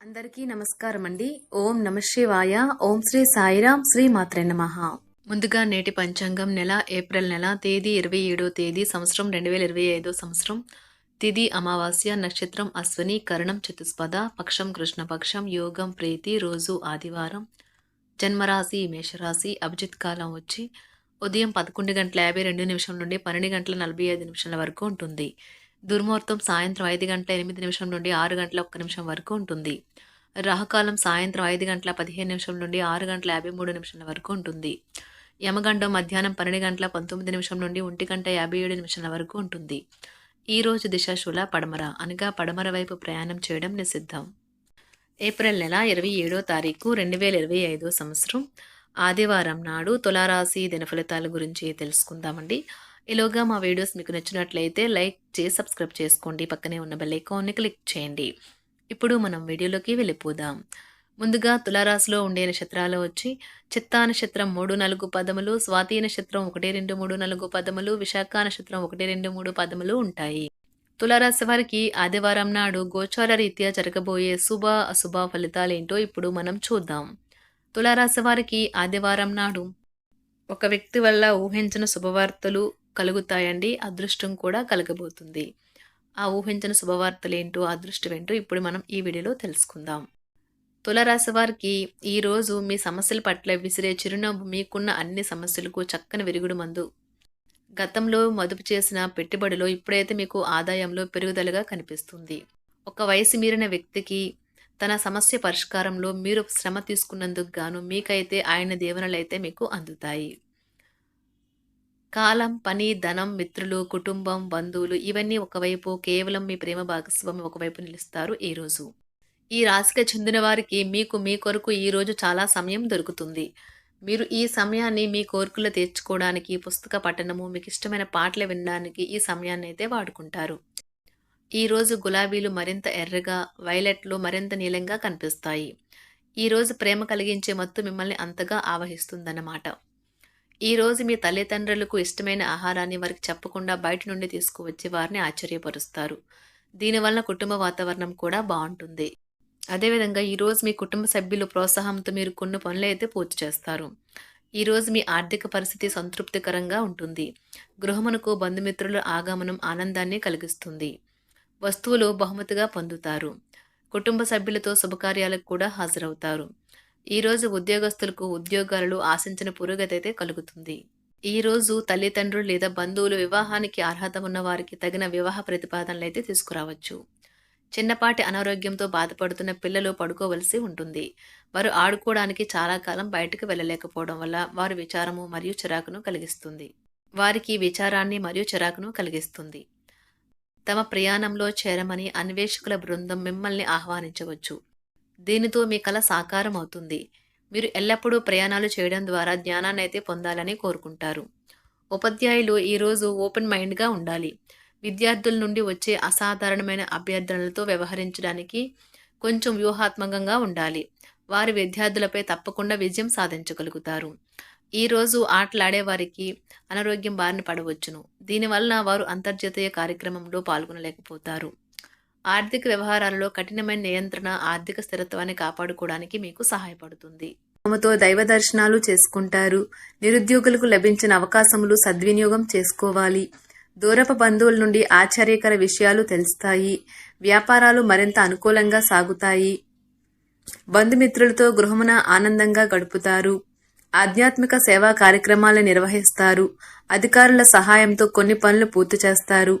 అందరికీ నమస్కారం అండి ఓం నమ శివాయ. ఓం శ్రీ సాయిరాం. శ్రీ మాత్రే నమ. ముందుగా నేటి పంచాంగం నెల ఏప్రిల్ నెల తేదీ ఇరవై ఏడో తేదీ సంవత్సరం రెండు వేల ఇరవై ఐదో సంవత్సరం. తిది అమావాస్య నక్షత్రం అశ్వని కరణం చతుస్పద పక్షం కృష్ణపక్షం యోగం ప్రీతి రోజు ఆదివారం. జన్మరాశి మేషరాశి అభిజిత్ కాలం వచ్చి ఉదయం పదకొండు గంటల యాభై రెండు నిమిషం నుండి పన్నెండు గంటల నలభై ఐదు నిమిషాల వరకు ఉంటుంది. దుర్ముహూర్తం సాయంత్రం ఐదు గంటల ఎనిమిది నిమిషం నుండి ఆరు గంటల ఒక్క నిమిషం వరకు ఉంటుంది. రాహుకాలం సాయంత్రం ఐదు గంటల పదిహేను నిమిషం నుండి ఆరు గంటల యాభై మూడు నిమిషాల వరకు ఉంటుంది. యమగండం మధ్యాహ్నం పన్నెండు గంటల పంతొమ్మిది నిమిషం నుండి ఒంటి గంట యాభై ఏడు నిమిషాల వరకు ఉంటుంది. ఈరోజు రోజు దిశాశూల పడమర అనగా పడమర వైపు ప్రయాణం చేయడం నిషిద్ధం. ఏప్రిల్ నెల ఇరవై ఏడో తారీఖు రెండు వేల ఇరవై ఐదో సంవత్సరం. ఆదివారం నాడు తులారాశి దినఫలితాల గురించి తెలుసుకుందామండి. ఇలాగా మా వీడియోస్ మీకు నచ్చినట్లయితే లైక్ చేసి సబ్స్క్రైబ్ చేసుకోండి. పక్కనే ఉన్న బెల్ ఐకాన్ని క్లిక్ చేయండి. ఇప్పుడు మనం వీడియోలోకి వెళ్ళిపోదాం. ముందుగా తులారాశిలో ఉండే నక్షత్రాలు వచ్చి చిత్తా నక్షత్రం మూడు నాలుగు పదములు స్వాతి నక్షత్రం ఒకటి రెండు మూడు నాలుగు పదములు విశాఖ నక్షత్రం ఒకటి రెండు మూడు పదములు ఉంటాయి. తులారాశి వారికి ఆదివారం నాడు గోచార రీత్యా జరగబోయే శుభ అశుభ ఫలితాలేంటో ఇప్పుడు మనం చూద్దాం. తులారాశి వారికి ఆదివారం నాడు ఒక వ్యక్తి వల్ల ఊహించిన శుభవార్తలు కలుగుతాయండి అదృష్టం కూడా కలగబోతుంది. ఆ ఊహించిన శుభవార్తలేంటో అదృష్టం ఏంటో ఇప్పుడు మనం ఈ వీడియోలో తెలుసుకుందాం. తులరాశి వారికి ఈరోజు మీ సమస్యల పట్ల విసిరే చిరునవ్వు మీకున్న అన్ని సమస్యలకు చక్కని విరుగుడు మందు గతంలో మదుపు చేసిన పెట్టుబడిలో ఇప్పుడైతే మీకు ఆదాయంలో పెరుగుదలగా కనిపిస్తుంది. ఒక వయసు మీరిన వ్యక్తికి తన సమస్య పరిష్కారంలో మీరు శ్రమ తీసుకున్నందుకు గాను మీకైతే ఆయన దీవెనలైతే మీకు అందుతాయి. కాలం పని ధనం మిత్రులు కుటుంబం బంధువులు ఇవన్నీ ఒకవైపు కేవలం మీ ప్రేమ భాగస్వామి ఒకవైపు నిలుస్తారు ఈరోజు ఈ రాశికి చెందిన వారికి మీకు మీ కొరకు ఈరోజు చాలా సమయం దొరుకుతుంది. మీరు ఈ సమయాన్ని మీ కోరికలు తీర్చుకోవడానికి పుస్తక పఠనము మీకు ఇష్టమైన పాటలు వినడానికి ఈ సమయాన్ని అయితే వాడుకుంటారు. ఈరోజు గులాబీలు మరింత ఎర్రగా వైలెట్లు మరింత నీలంగా కనిపిస్తాయి. ఈరోజు ప్రేమ కలిగించే మత్తు మిమ్మల్ని అంతగా ఆవహిస్తుందన్నమాట. ఈరోజు మీ తల్లిదండ్రులకు ఇష్టమైన ఆహారాన్ని వారికి చెప్పకుండా బయట నుండి తీసుకువచ్చి వారిని ఆశ్చర్యపరుస్తారు. దీనివల్ల కుటుంబ వాతావరణం కూడా బాగుంటుంది. అదేవిధంగా ఈరోజు మీ కుటుంబ సభ్యులు ప్రోత్సాహంతో మీరు కొన్ని పనులు అయితే పూర్తి చేస్తారు. ఈరోజు మీ ఆర్థిక పరిస్థితి సంతృప్తికరంగా ఉంటుంది. గృహమునకు బంధుమిత్రుల ఆగమనం ఆనందాన్ని కలిగిస్తుంది. వస్తువులు బహుమతిగా పొందుతారు. కుటుంబ సభ్యులతో శుభకార్యాలకు కూడా హాజరవుతారు. ఈరోజు ఉద్యోగస్తులకు ఉద్యోగాలలో ఆశించిన పురోగతి అయితే కలుగుతుంది ఈరోజు తల్లిదండ్రులు లేదా బంధువులు వివాహానికి అర్హత ఉన్న వారికి తగిన వివాహ ప్రతిపాదనలు అయితే తీసుకురావచ్చు. చిన్నపాటి అనారోగ్యంతో బాధపడుతున్న పిల్లలు పడుకోవలసి ఉంటుంది. వారు ఆడుకోవడానికి చాలా కాలం బయటకు వెళ్ళలేకపోవడం వల్ల వారు విచారము మరియు చిరాకును కలిగిస్తుంది. వారికి విచారాన్ని మరియు చిరాకును కలిగిస్తుంది. తమ ప్రయాణంలో చేరమని అన్వేషకుల బృందం మిమ్మల్ని ఆహ్వానించవచ్చు. దీనితో మీ కళ సాకారం అవుతుంది. మీరు ఎల్లప్పుడూ ప్రయాణాలు చేయడం ద్వారా జ్ఞానాన్ని అయితే పొందాలని కోరుకుంటారు. ఉపాధ్యాయులు ఈరోజు ఓపెన్ మైండ్గా ఉండాలి. విద్యార్థుల నుండి వచ్చే అసాధారణమైన అభ్యర్థనలతో వ్యవహరించడానికి కొంచెం వ్యూహాత్మకంగా ఉండాలి. వారి విద్యార్థులపై తప్పకుండా విజయం సాధించగలుగుతారు. ఈరోజు ఆటలాడే వారికి అనారోగ్యం బారిన పడవచ్చును. దీనివల్ల వారు అంతర్జాతీయ కార్యక్రమంలో పాల్గొనలేకపోతారు. ఆర్థిక వ్యవహారాలలో కఠినమైన నియంత్రణ ఆర్థిక స్థిరత్వాన్ని కాపాడుకోవడానికి మీకు సహాయపడుతుంది. తమతో దైవ దర్శనాలు చేసుకుంటారు. నిరుద్యోగులకు లభించిన అవకాశములు సద్వినియోగం చేసుకోవాలి. దూరపు బంధువుల నుండి ఆశ్చర్యకర విషయాలు తెలుస్తాయి. వ్యాపారాలు మరింత అనుకూలంగా సాగుతాయి. బంధుమిత్రులతో గృహమున ఆనందంగా గడుపుతారు. ఆధ్యాత్మిక సేవా కార్యక్రమాలు నిర్వహిస్తారు. అధికారుల సహాయంతో కొన్ని పనులు పూర్తి చేస్తారు.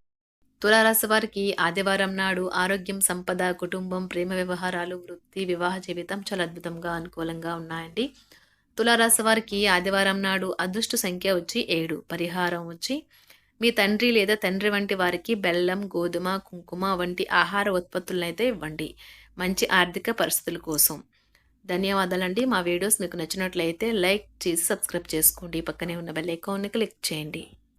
తులారాశి వారికి ఆదివారం నాడు ఆరోగ్యం సంపద కుటుంబం ప్రేమ వ్యవహారాలు వృత్తి వివాహ జీవితం చాలా అద్భుతంగా అనుకూలంగా ఉన్నాయండి. తులారాశి వారికి ఆదివారం నాడు అదృష్ట సంఖ్య వచ్చి ఏడు పరిహారం వచ్చి మీ తండ్రి లేదా తండ్రి వంటి వారికి బెల్లం గోధుమ కుంకుమ వంటి ఆహార ఉత్పత్తులను అయితే ఇవ్వండి. మంచి ఆర్థిక పరిస్థితుల కోసం. ధన్యవాదాలండి. మా వీడియోస్ మీకు నచ్చినట్లయితే లైక్ చేసి సబ్స్క్రైబ్ చేసుకోండి. పక్కనే ఉన్న బెల్ ఐకాన్ని క్లిక్ చేయండి.